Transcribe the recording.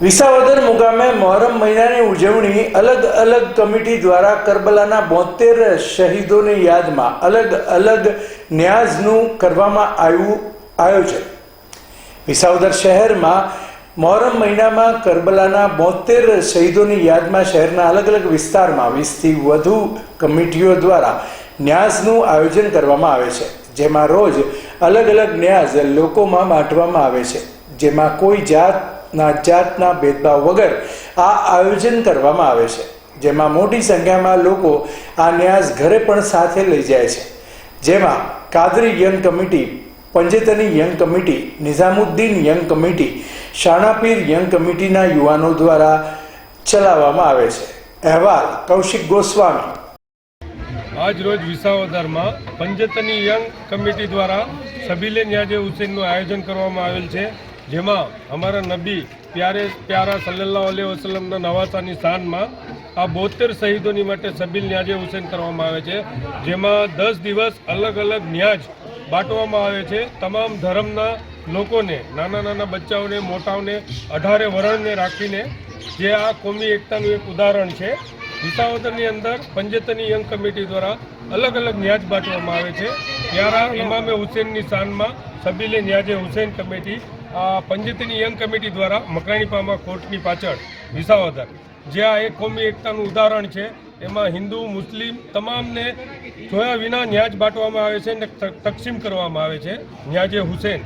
વિસાવદર મુકામે મોહરમ મહિનાની ઉજવણી અલગ અલગ કમિટી દ્વારા કરબલાના બોતેર શહીદોની યાદમાં અલગ અલગ ન્યાઝનું કરવામાં આવ્યું, આયોજન. વિસાવદર શહેરમાં મોહરમ મહિનામાં કરબલાના બોતેર શહીદોની યાદમાં શહેરના અલગ અલગ વિસ્તારમાં વીસથી વધુ કમિટીઓ દ્વારા ન્યાઝનું આયોજન કરવામાં આવે છે. જેમાં રોજ અલગ અલગ ન્યાઝ લોકોમાં બાંટવામાં આવે છે. જેમાં કોઈ જાતના જાતના ભેદભાવ વગર આ આયોજન કરવામાં આવે છે. જેમાં મોટી સંખ્યામાં લોકો આ ન્યાસ ઘરે પણ સાથે લઈ જાય છે. જેમાં Qadri young committee, Panjetani young committee, Nizamuddin young committee, Shanapir young કમિટીના યુવાનો દ્વારા ચલાવવામાં આવે છે. અહેવાલ, કૌશિક ગોસ્વામી. આજ રોજ વિસાવદરમાં પંજતની યંગ કમિટી દ્વારા સબીલે ન્યાજે હુસેનનું આયોજન કરવામાં આવેલ છે. જેમાં અમારા નબી પ્યારે પ્યારા સલ્લાહ અલૈહિ વસલમના નવાસાની શાનમાં આ બોતેર શહીદોની માટે સબીલ ન્યાજે હુસેન કરવામાં આવે છે. જેમાં દસ દિવસ અલગ અલગ ન્યાજ બાંટવામાં આવે છે. તમામ ધર્મના લોકોને, નાના નાના બચ્ચાઓને, મોટાઓને, અઢારે વરણને રાખીને જે આ કોમી એકતાનું એક ઉદાહરણ છે. વિસાવદરની અંદર પંજતની યંગ કમિટી દ્વારા અલગ અલગ ન્યાજ બાંટવામાં આવે છે. ત્યારે ઇમામે હુસેનની શાનમાં સબીલે ન્યાજે Hussain committee Panjatani young committee દ્વારા મકરાણીપામા કોર્ટની પાછળ વિસાવદર, જે આ એક કોમી એકતાનું ઉદાહરણ છે. એમાં હિન્દુ, મુસ્લિમ તમામને જોયા વિના ન્યાજ બાંટવામાં આવે છે અને તકસીમ કરવામાં આવે છે. ન્યાજે હુસેન